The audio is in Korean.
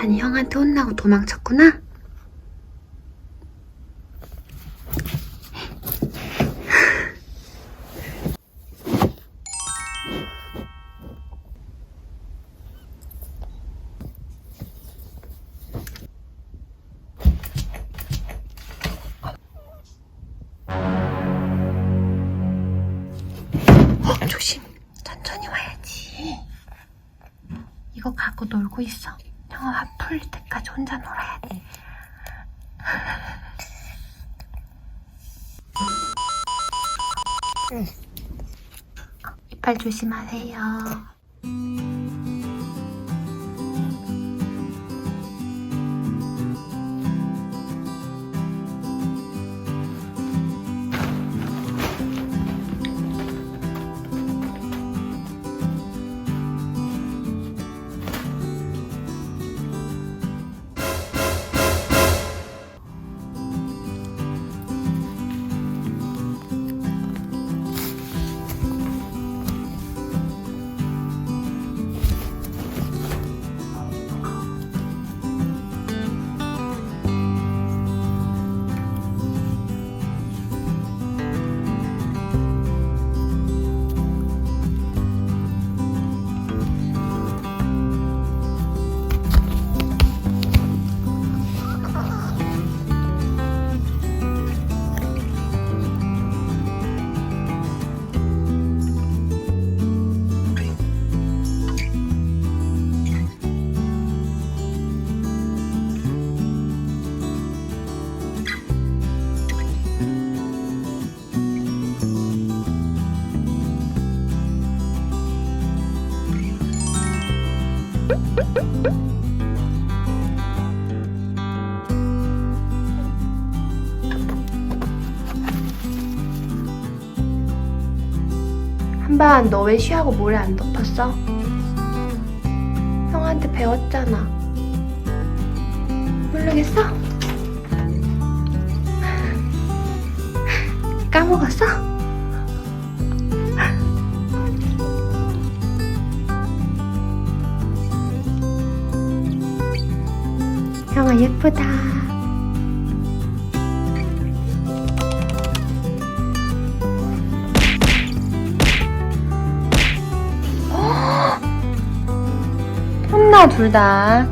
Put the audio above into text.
반이 형한테 혼나고 도망쳤구나? 어, 조심. 천천히 와야지. 이거 갖고 놀고 있어. 형아 화 풀릴 때까지 혼자 놀아야 돼. 이빨 조심하세요. 한반 너 왜 쉬하고 모래 안 덮었어? 형한테 배웠잖아. 모르겠어? 까먹었어? 형아 예쁘다. 혼나 둘 다.